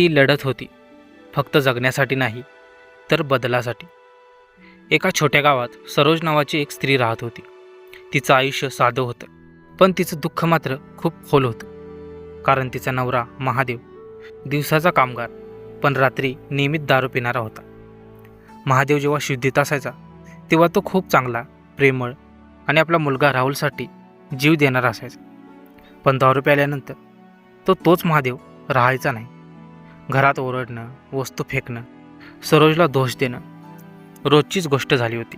ती लढत होती. फक्त जगण्यासाठी नाही तर बदलासाठी. एका छोट्या गावात सरोज नावाची एक स्त्री राहत होती. तिचं आयुष्य साधं होतं पण तिचं दुःख मात्र खूप खोल होतं. कारण तिचा नवरा महादेव दिवसाचा कामगार पण रात्री नियमित दारू पिणारा होता. महादेव जेव्हा शुद्धीत असायचा तेव्हा तो खूप चांगला प्रेमळ आणि आपला मुलगा राहुलसाठी जीव देणारा असायचा. पण दारू प्याल्यानंतर तो तोच महादेव राहायचा नाही. घरात ओरडणं वस्तू फेकणं सरोजला दोष देणं रोजचीच गोष्ट झाली होती.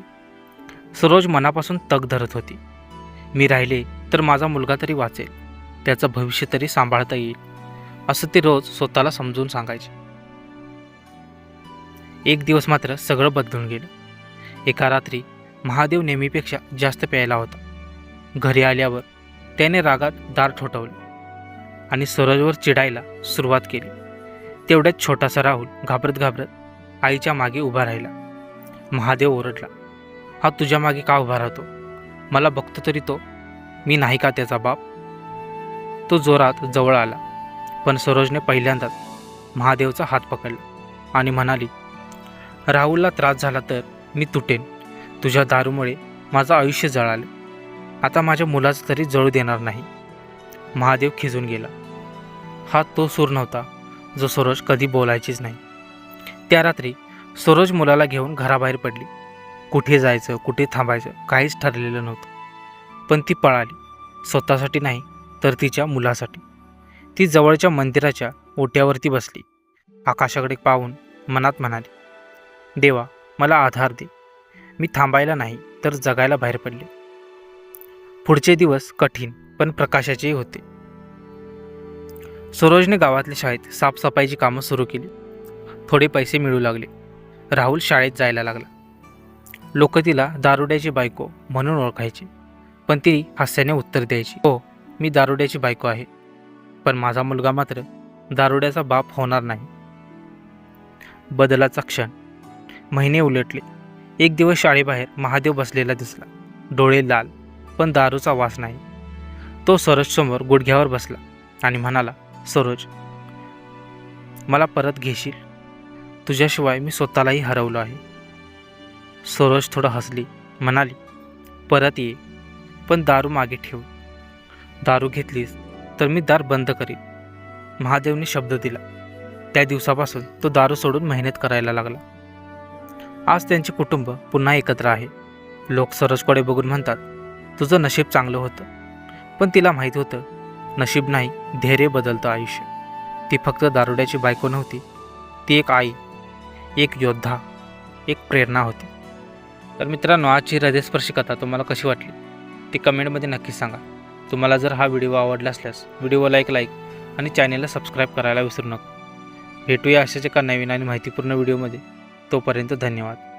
सरोज मनापासून तग धरत होती. मी राहिले तर माझा मुलगा तरी वाचेल त्याचं भविष्य तरी सांभाळता येईल असं ते रोज स्वतःला समजून सांगायचे. एक दिवस मात्र सगळं बदलून गेलं. एका रात्री महादेव नेहमीपेक्षा जास्त प्यायला होता. घरी आल्यावर त्याने रागात दार ठोठवले आणि सरोजवर चिडायला सुरुवात केली. तेवढ्यात छोटासा राहुल घाबरत घाबरत आईच्या मागे उभा राहिला. महादेव ओरडला हा तुझ्या मागे का उभा राहतो? मला बघतो तरी तो. मी नाही का त्याचा बाप? तो जोरात जवळ आला पण सरोजने पहिल्यांदाच महादेवचा हात पकडला आणि म्हणाली राहुलला त्रास झाला तर मी तुटेन. तुझ्या दारूमुळे माझं आयुष्य जळाले. आता माझ्या मुलाचं तरी जळू देणार नाही. महादेव खिजून गेला. हा तो सूर नव्हता जो सरोज कधी बोलायचीच नाही. त्या रात्री सरोज मुलाला घेऊन घराबाहेर पडली. कुठे जायचं कुठे थांबायचं काहीच ठरलेलं नव्हतं. पण ती पळाली. स्वतःसाठी नाही तर तिच्या मुलासाठी. ती जवळच्या मंदिराच्या ओट्यावरती बसली. आकाशाकडे पाहून मनात म्हणाली देवा मला आधार दे. मी थांबायला नाही तर जगायला बाहेर पडले. पुढचे दिवस कठीण पण प्रकाशाचेही होते. सरोजने गावातल्या शाळेत साफसफाईची कामं सुरू केली. थोडे पैसे मिळू लागले. राहुल शाळेत जायला लागला. लोक तिला दारुड्याची बायको म्हणून ओळखायची. पण ती हास्याने उत्तर द्यायची हो मी दारुड्याची बायको आहे. पण माझा मुलगा मात्र दारुड्याचा बाप होणार नाही. बदलाचा क्षण. महिने उलटले. एक दिवस शाळेबाहेर महादेव बसलेला दिसला. डोळे लाल पण दारूचा वास नाही. तो सरोजसमोर गुडघ्यावर बसला आणि म्हणाला सरोज मला परत घेशील? तुझ्याशिवाय मी स्वतःलाही हरवलो आहे. सरोज थोडं हसली म्हणाली परत ये पण दारू मागे ठेव. दारू घेतलीस तर मी दार बंद करीन. महादेवने शब्द दिला. त्या दिवसापासून तो दारू सोडून मेहनत करायला लागला. आज त्यांचे कुटुंब पुन्हा एकत्र आहे. लोक सरोजकडे बघून म्हणतात तुझं नशीब चांगलं होतं पण तिला माहीत होतं नशीब नाही धैर्य बदलतं आयुष्य. ती फक्त दारुड्याची बायको नव्हती ती एक आई एक योद्धा एक प्रेरणा होती. तर मित्रांनो आजची हृदयस्पर्शी कथा तुम्हाला कशी वाटली? ती कमेंटमध्ये नक्कीच सांगा. तुम्हाला जर हा व्हिडिओ आवडला असल्यास व्हिडिओला एक लाईक आणि चॅनेलला सबस्क्राईब करायला विसरू नका. भेटूया अशाच एका नवीन आणि माहितीपूर्ण व्हिडिओमध्ये. तोपर्यंत धन्यवाद.